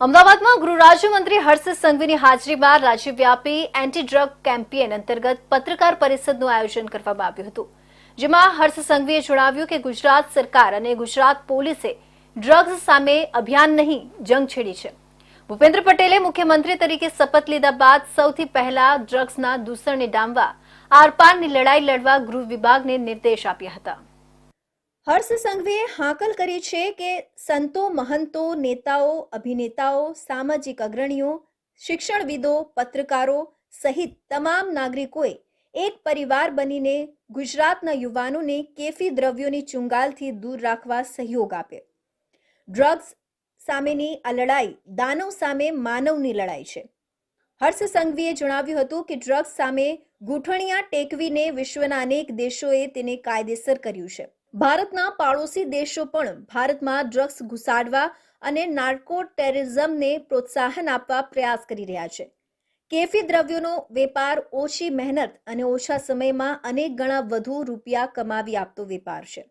અમદાવાદમાં ગૃહ રાજ્યમંત્રી હર્ષ સંઘવીની હાજરીમાં રાજ્યવ્યાપી એન્ટી ડ્રગ કેમ્પેન અંતર્ગત પત્રકાર પરિષદનું આયોજન કરવામાં આવ્યું હતું. જેમાં હર્ષ સંઘવીએ જણાવ્યું કે ગુજરાત સરકાર અને ગુજરાત પોલીસે ડ્રગ્સ સામે અભિયાન નહીં, જંગ છેડી છે. ભૂપેન્દ્ર પટેલે મુખ્યમંત્રી તરીકે શપથ લીધા બાદ સૌથી પહેલા ડ્રગ્સના દૂષણને ડામવા, આરપારની લડાઈ લડવા ગૃહ વિભાગને નિર્દેશ આપ્યા હતા. હર્ષ સંઘવીએ હાકલ કરી છે કે સંતો, મહંતો, નેતાઓ, અભિનેતાઓ, સામાજિક અગ્રણીઓ, શિક્ષણવિદો, પત્રકારો સહિત તમામ નાગરિકોએ એક પરિવાર બનીને ગુજરાતના યુવાનોને કેફી દ્રવ્યોની ચુંગાલથી દૂર રાખવા સહયોગ આપે ડ્રગ્સ સામેની આ લડાઈ દાનવ સામે માનવની લડાઈ છે. હર્ષ સંઘવીએ જણાવ્યું હતું કે ડ્રગ્સ સામે ગૂંઠણિયા ટેકવીને વિશ્વના અનેક દેશોએ તેને કાયદેસર કર્યું છે. ભારતના પાડોશી દેશો પણ ભારતમાં ડ્રગ્સ ઘુસાડવા અને નાર્કો ટેરરિઝમને પ્રોત્સાહન આપવા પ્રયાસ કરી રહ્યા છે. કેફી દ્રવ્યોનો વેપાર ઓછી મહેનત અને ઓછા સમયમાં અનેક ગણા વધુ રૂપિયા કમાવી આપતો વેપાર છે.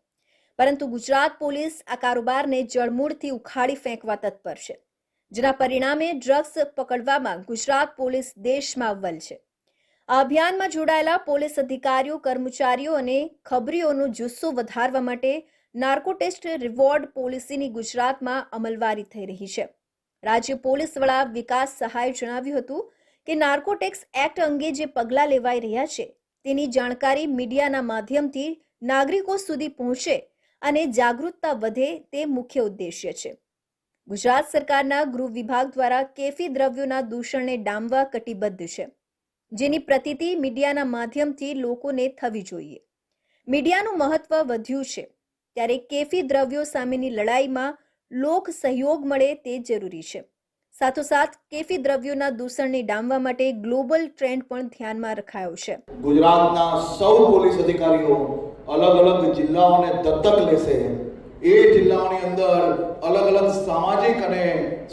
પરંતુ ગુજરાત પોલીસ આ કારોબારને જળમૂળથી ઉખાડી ફેંકવા તત્પર છે, જેના પરિણામે ડ્રગ્સ પકડવામાં ગુજરાત પોલીસ દેશમાં અવ્વલ છે. અભિયાનમાં જોડાયેલા પોલીસ અધિકારીઓ, કર્મચારીઓ અને ખબરીઓનો જુસ્સો વધારવા માટે નાર્કો ટેસ્ટ રિવોર્ડ પોલિસીની ગુજરાતમાં અમલવારી થઈ રહી છે. રાજ્ય પોલીસ વડા વિકાસ સહાયે જણાવ્યું હતું કે નાર્કોટેક્સ એક્ટ અંગે જે પગલાં લેવાઈ રહ્યા છે, તેની જાણકારી મીડિયાના માધ્યમથી નાગરિકો સુધી પહોંચે અને જાગૃતતા વધે તે મુખ્ય ઉદ્દેશ્ય છે. ગુજરાત સરકારના ગૃહ વિભાગ દ્વારા કેફી દ્રવ્યોના દૂષણને ડામવા કટિબદ્ધ છે. જેની પ્રતિતિ મીડિયાના માધ્યમથી લોકોને થવી જોઈએ. મીડિયાનું મહત્વ વધ્યું છે. ત્યારે કેફી દ્રવ્યો સામેની લડાઈમાં લોક સહયોગ મળે તે જરૂરી છે. સાથોસાથ, કેફી દ્રવ્યોના દૂષણને ડામવા માટે ગ્લોબલ ટ્રેન્ડ પણ ધ્યાનમાં રખાયો છે. ગુજરાતના સૌ પોલીસ અધિકારીઓ અલગ અલગ જિલ્લાઓને દત્તક લેશે. એ જિલ્લાઓની અંદર અલગ અલગ સામાજિક અને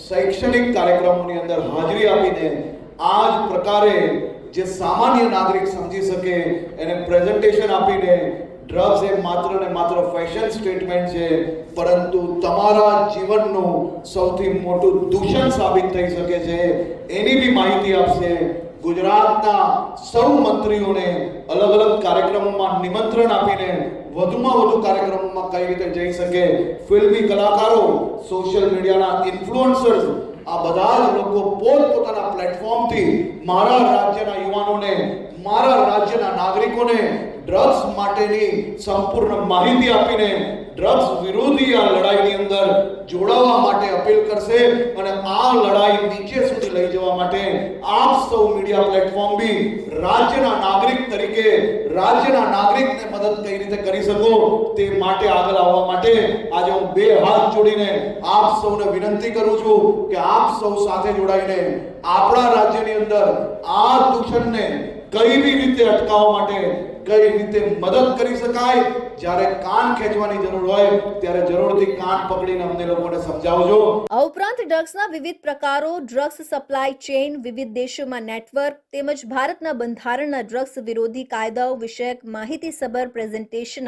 શૈક્ષણિક કાર્યક્રમોની અંદર હાજરી આપીને આ જ પ્રકારે જે સામાન્ય નાગરિક સમજી શકે, એને પ્રેઝન્ટેશન આપીને ડ્રગ્સ એ માત્ર ને માત્ર ફેશન સ્ટેટમેન્ટ છે, પરંતુ તમારા જીવનનું સૌથી મોટું દૂષણ સાબિત થઈ શકે છે, એની બી માહિતી આપશે. ગુજરાતના સૌ મંત્રીઓને અલગ અલગ કાર્યક્રમોમાં નિમંત્રણ આપીને વધુમાં વધુ કાર્યક્રમોમાં કઈ રીતે જઈ શકે, ફિલ્મી કલાકારો સોશિયલ મીડિયાના ઇન્ફ્લુએન્સર્સ આ બધા જ લોકો પોતપોતાના પ્લેટફોર્મથી મારા રાજ્યના યુવાનોને મારા રાજ્યના નાગરિકોને ડ્રગ્સ માટેની સંપૂર્ણ માહિતી આપીને ડ્રગ્સ વિરોધી આ લડાઈની અંદર જોડાવા માટે અપીલ કરશે અને આ લડાઈ નીચે સુધી લઈ જવા માટે આપ સૌ મીડિયા પ્લેટફોર્મ બી રાજ્યના નાગરિક તરીકે, રાજ્યના નાગરિકને મદદ કઈ રીતે કરી શકો તે માટે આગળ આવવા માટે આજે હું બે હાથ જોડીને આપ સૌને વિનંતી કરું છું કે આપ સૌ સાથે જોડાઈને આપણા રાજ્યની અંદર આ દૂષણને કઈ બી રીતે અટકાવવા માટે કઈ રીતે મદદ કરી શકાય, જ્યારે કાન ખેંચવાની જરૂર હોય, ત્યારે જરૂરથી કાન પકડીને અમને લોકોને સમજાવજો. આ ઉપરાંત ડ્રગ્સના વિવિધ પ્રકારો, ડ્રગ્સ સપ્લાય ચેઇન, વિવિધ દેશોમાં નેટવર્ક તેમજ ભારતના બંધારણના ડ્રગ્સ વિરોધી કાયદાઓ વિષયક માહિતીસભર પ્રેઝન્ટેશન